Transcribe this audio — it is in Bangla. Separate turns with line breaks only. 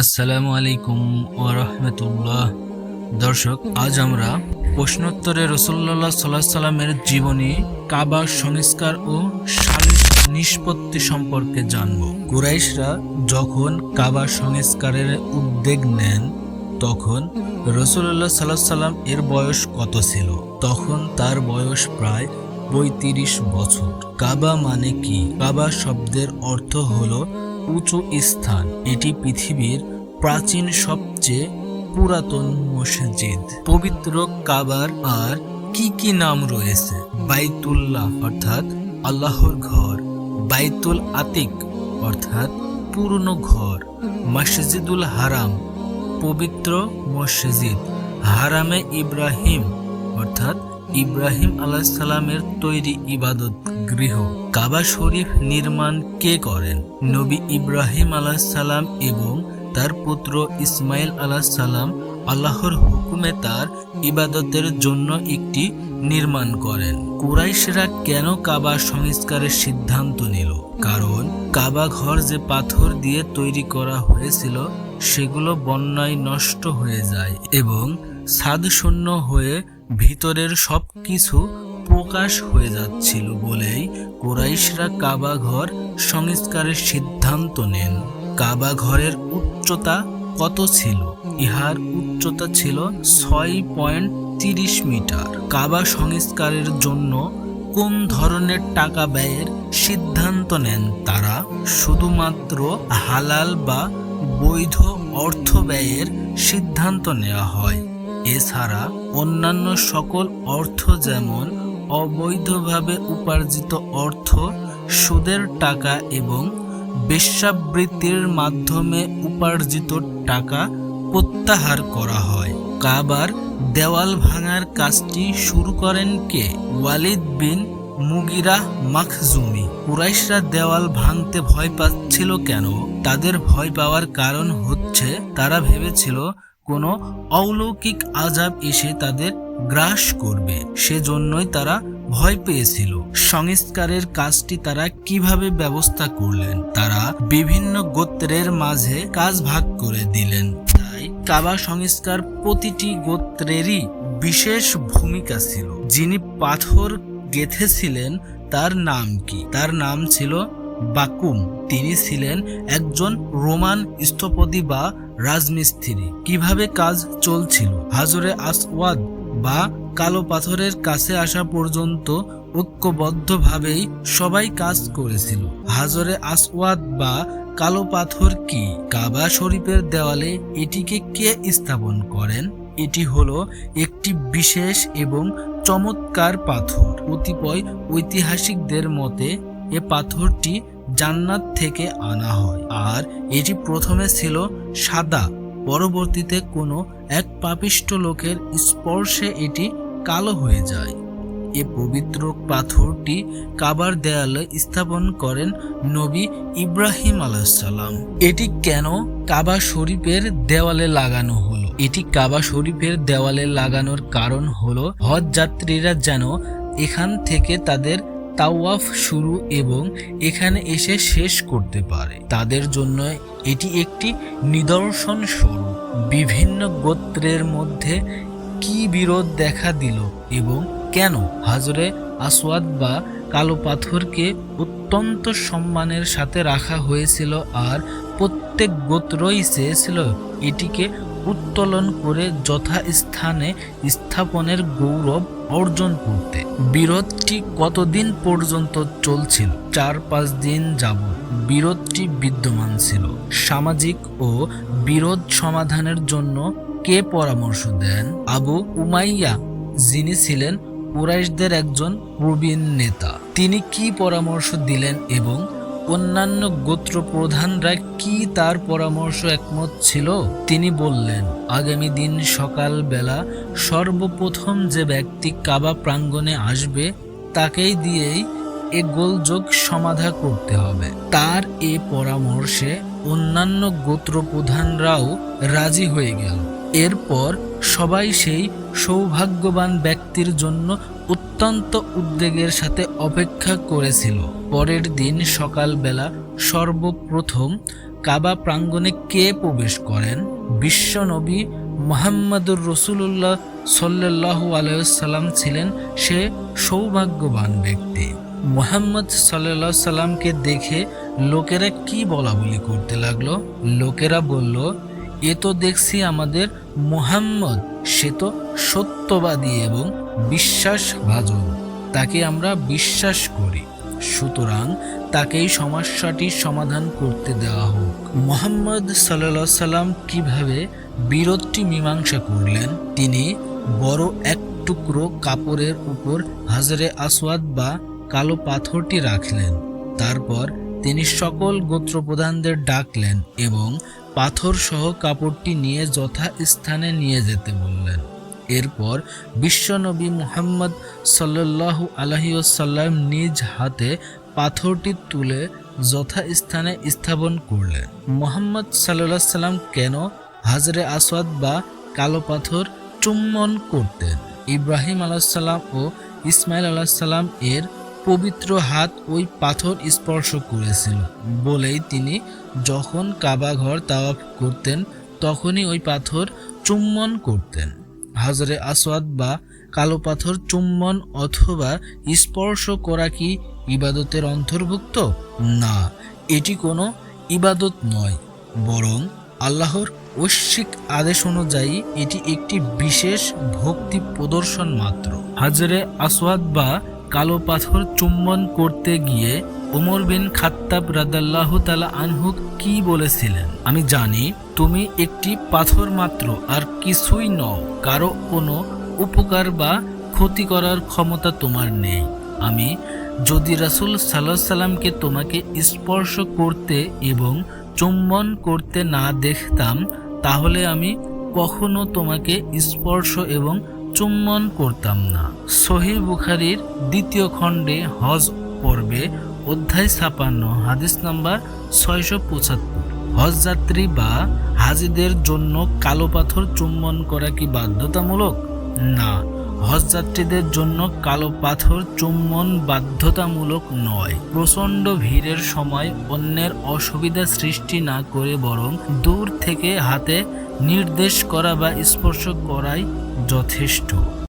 আসসালামু আলাইকুম ওরহমতুল্লাহ দর্শক, আজ আমরা প্রশ্নোত্তরে রসুল্লাহ সাল্লাহ সাল্লামের জীবনী কাবা সংস্কার ও সালিস নিষ্পত্তি সম্পর্কে জানব। কুরাইশরা যখন কাবা সংস্কারের উদ্যোগ নেন, তখন রসুল্লাহ সাল্লাহ সাল্লাম এর বয়স কত ছিল? তখন তার বয়স প্রায় পঁয়ত্রিশ বছর। কাবা মানে কি? কাবা শব্দের অর্থ হলো উঁচু স্থান। এটি পৃথিবীর প্রাচীন সবচেয়ে পুরাতন মসজিদ। পবিত্র কাবার আর কি কি নাম রয়েছে? বাইতুল্লাহ, অর্থাৎ আল্লাহর ঘর। বাইতুল আতিক, অর্থাৎ পুরনো ঘর। মসজিদুল হারাম, পবিত্র মসজিদ। হারামে ইব্রাহিম, অর্থাৎ ইব্রাহিম আলাহিসাল্লামের তৈরি ইবাদত গৃহ। কাবা শরীফ নির্মাণ কে করেন? নবী ইব্রাহিম আলাহিসাল্লাম এবং তার পুত্র ইসমাইল আলাহিসাল্লাম আল্লাহর হুকুমে তার ইবাদতের জন্য একটি নির্মাণ করেন। কুরাইশরা কেন কাবা সংস্কারের সিদ্ধান্ত নিল? কারণ কাবা ঘর যে পাথর দিয়ে তৈরি করা হয়েছিল, সেগুলো বন্যায় নষ্ট হয়ে যায় এবং সাদশূন্য হয়ে ভিতরের সব কিছু প্রকাশ হয়ে যাচ্ছিল বলেই কোরাইশরা কাবা ঘর সংস্কারের সিদ্ধান্ত নেন। কাবা ঘরের উচ্চতা কত ছিল? ইহার উচ্চতা ছিল ছয় পয়েন্ট তিরিশ মিটার। কাবা সংস্কারের জন্য কোন ধরনের টাকা ব্যয়ের সিদ্ধান্ত নেন তারা? শুধুমাত্র হালাল বা বৈধ অর্থ ব্যয়ের সিদ্ধান্ত নেওয়া হয়। এছাড়া অন্যান্য সকল অর্থ যেমন অবৈধভাবে উপার্জিত অর্থ, সুদের টাকা এবং বেশ্যাবৃত্তির মাধ্যমে উপার্জিত টাকা প্রত্যাহার করা হয়। কাবার দেওয়াল ভাঙার কাজটি শুরু করেন কে? ওয়ালিদ বিন মুগিরা মাখজুমি। কুরাইশরা দেওয়াল ভাঙতে ভয় পাচ্ছিল কেন? তাদের ভয় পাওয়ার কারণ হচ্ছে, তারা ভেবেছিল কোনো অলৌকিক আজাব এসে তাদের গ্রাস করবে। সেজন্যই তারা ভয় পেয়েছিল। সংস্কারের কাজটি তারা কীভাবে ব্যবস্থা করলেন? তারা বিভিন্ন গোত্রের মাঝে কাজ ভাগ করে দিলেন। তাই কাবা সংস্কার প্রতিটি গোত্রেরই বিশেষ ভূমিকা ছিল। যিনি পাথর গেথেছিলেন, তার নাম কি? তার নাম ছিল বাকুম, তিনি ছিলেন একজন রোমান স্থপতি বা রাজমিস্ত্রি। কীভাবে কাজ চলছিল? হাজরে আসওয়াদ বা কালো পাথরের কাছে আসা পর্যন্ত ঐক্যবদ্ধভাবেই সবাই কাজ করেছিল। হাজরে আসওয়াদ বা কালো পাথর কি? কাবা শরীফের দেওয়ালে এটিকে কে স্থাপন করেন? এটি হলো একটি বিশেষ এবং চমৎকার পাথর। কতিপয় ঐতিহাসিকদের মতে এ পাথরটি জান্নাত থেকে আনা হয়। আর এটি প্রথমে ছিল সাদা, পরবর্তীতে কোনো এক পাপিষ্ট লোকের স্পর্শে এটি কালো হয়ে যায়। এ পবিত্র পাথরটি কাবার দেয়ালে স্থাপন করেন নবী ইব্রাহিম আলাইসাল্লাম এটি কেন কাবা শরীফের দেওয়ালে লাগানো হলো? এটি কাবা শরীফের দেওয়ালে লাগানোর কারণ হলো হজ যাত্রীরা যেন এখান থেকে তাদের তাওয়াফ শুরু এবং এখানে এসে শেষ করতে পারে। তাদের জন্য এটি একটি নিদর্শন স্বরূপ। বিভিন্ন গোত্রের মধ্যে কি বিরোধ দেখা দিল এবং কেন? হাজরে আসওয়াদ বা কালো পাথরকে অত্যন্ত সম্মানের সাথে রাখা হয়েছিল আর প্রত্যেক গোত্রই চেয়েছিল এটিকে উত্তোলন করে যথাস্থানে স্থাপনের গৌরব অর্জন করতে। বিরোধটি কতদিন পর্যন্ত চলছিল? চার পাঁচ দিন যাবৎ বিরোধটি বিদ্যমান ছিল। সামাজিক ও বিরোধ সমাধানের জন্য কে পরামর্শ দেন? আবু উমাইয়া, যিনি ছিলেন কুরাইশদের একজন প্রবীণ নেতা, তিনি কি পরামর্শ দিলেন এবং অন্যান্য গোত্র প্রধানরা কি তার পরামর্শ একমত ছিল? তিনি বললেন, আগামী দিন সকালবেলা সর্বপ্রথম যে ব্যক্তি কাবা প্রাঙ্গণে আসবে, তাকেই দিয়েই এ গোলযোগ সমাধা করতে হবে। তার এ পরামর্শে অন্যান্য গোত্র প্রধানরাও রাজি হয়ে গেল। এরপর সবাই সেই সৌভাগ্যবান ব্যক্তির জন্য অত্যন্ত উদ্বেগের সাথে অপেক্ষা করেছিল। পরের দিন সকালবেলা সর্বপ্রথম কাবা প্রাঙ্গণে কে প্রবেশ করেন? বিশ্বনবী মোহাম্মদুর রসুল্লাহ সাল্লাহু আলাইসাল্লাম ছিলেন সে সৌভাগ্যবান ব্যক্তি। মোহাম্মদ সাল্লাহ সাল্লামকে দেখে লোকেরা কি বলা বলি করতে লাগল? লোকেরা বলল, এ তো দেখছি আমাদের মোহাম্মদ, সে তো সত্যবাদী এবং বিশ্বাসভাজন। তাকে আমরা বিশ্বাস করি। সুতরাং তাকেই সমস্যাটির সমাধান করতে দেওয়া হোক। মোহাম্মদ সাল্লা সাল্লাম কীভাবে বিরোধটি মীমাংসা করলেন, তিনি বড় এক টুকরো কাপড়ের উপর হাজরে আসওয়াদ বা কালো পাথরটি রাখলেন। তারপর তিনি সকল গোত্রপ্রধানদের ডাকলেন এবং পাথর সহ কাপড়টি নিয়ে যথাস্থানে নিয়ে যেতে বললেন। এরপর বিশ্বনবী মুহাম্মদ সাল্লাল্লাহু আলহিউসাল্লাম নিজ হাতে পাথরটি তুলে যথাস্থানে স্থাপন করলেন। মোহাম্মদ সাল্লাহ সাল্লাম কেন হাজরে আসওয়াদ বা কালো পাথর চুম্বন করতেন? ইব্রাহিম আলাহিসাল্লাম ও ইসমাইল আলাহিসাল্লাম এর পবিত্র হাত ওই পাথর স্পর্শ করেছিল বলেই তিনি যখন কাবা ঘর তাওয়াফ করতেন, তখনই ওই পাথর চুম্বন করতেন। হাজরে আসওয়াদ বা কালো পাথর, চুম্বন অথবা স্পর্শ করা কি ইবাদতের অন্তর্ভুক্ত? না, এটি কোনো ইবাদত নয়, বরং আল্লাহর ঐশ্বিক আদেশ অনুযায়ী এটি একটি বিশেষ ভক্তি প্রদর্শন মাত্র। হাজরে আসওয়াদ বা কালো পাথর, চুম্বন করতে গিয়ে ওমর বিন খাত্তাব রাদাল্লাহ তালা আনহু কি বলেছিলেন? আমি জানি, তুমি একটি পাথর মাত্র আর কিছুই নও, কারও কোনো উপকার বা ক্ষতি করার ক্ষমতা তোমার নেই। আমি, যদি রাসুল সাল্লাহ সাল্লামকে তোমাকে স্পর্শ করতে এবং চুম্বন করতে না দেখতাম, তাহলে আমি কখনো তোমাকে স্পর্শ এবং চুম্বন করতাম না। সহি বুখারির দ্বিতীয় খণ্ডে হজ পর্বে অধ্যায় ছাপান্ন, হাদিস নাম্বার ছয়শো পঁচাত্তর। হজ যাত্রী বা হাজিদের জন্য কালো পাথর চুম্বন করা কি বাধ্যতামূলক? না, হজযাত্রীদের জন্য কালো পাথর চুম্বন বাধ্যতামূলক নয়। প্রচণ্ড ভিড়ের সময় অন্যের অসুবিধা সৃষ্টি না করে বরং দূর থেকে হাতে নির্দেশ করা বা স্পর্শ করাই যথেষ্ট।